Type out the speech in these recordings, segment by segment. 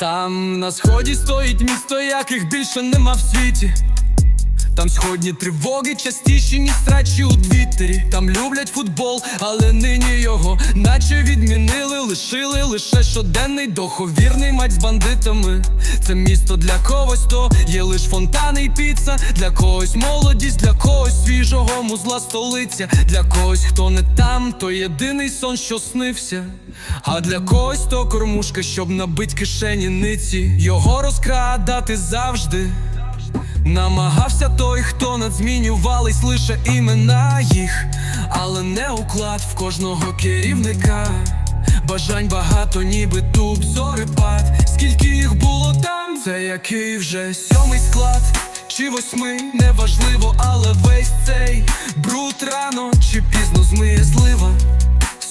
Там на сході стоїть місто, яких більше нема в світі. Там сходні тривоги частіші, ніж страчі у твіттері. Там люблять футбол, але нині його наче відмінили, лишили лише щоденний доховірний матч з бандитами. Це місто для когось, то є лиш фонтани й піца, для когось молодість, для когось свіжого музла столиця, для когось, хто не там, то єдиний сон, що снився. А для когось то кормушка, щоб набить кишені ниці, його розкрадати завжди. Намагався той, хто надзмінювались лише імена їх, але не уклад в кожного керівника. Бажань багато, ніби туб зорепад. Скільки їх було там, це який вже сьомий склад, чи восьмий, неважливо, але весь цей бруд рано чи пізно змиє злива.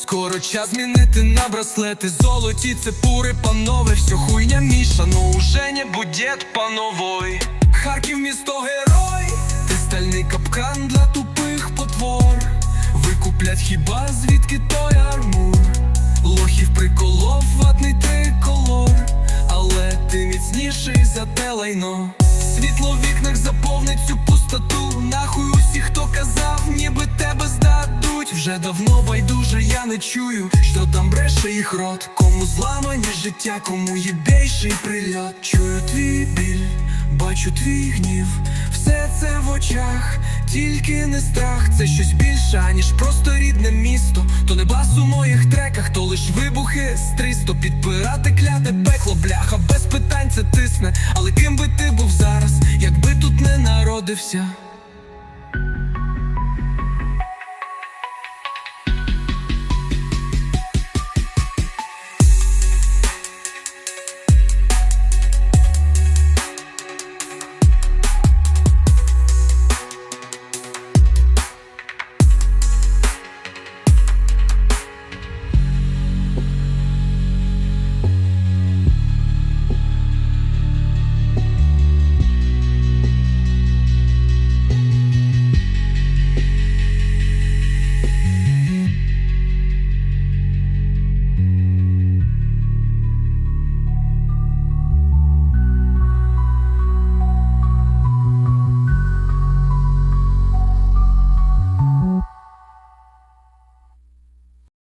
Скоро час змінити на браслети Золоті це пури, панове, все хуйня мішано Уже не будет пановой місто герой. Ти стальний капкан для тупих потвор. Викуплять хіба звідки той армур? Лохів приколов ватний триколор. Але ти міцніший за те лайно. Світло в вікнах заповнить цю пустоту. Нахуй усі, хто казав, ніби тебе здадуть. Вже давно байдуже я не чую, що там бреше їх рот. Кому зламані життя, кому єбейший прильот. Чую твій біль, бачу твій гнів Все це в очах, тільки не страх Це щось більше, ніж просто рідне місто. То не бас у моїх треках, то лиш вибухи з 300 Підпирати кляте пекло, бляха, без питань це тисне. Але ким би ти був зараз, якби тут не народився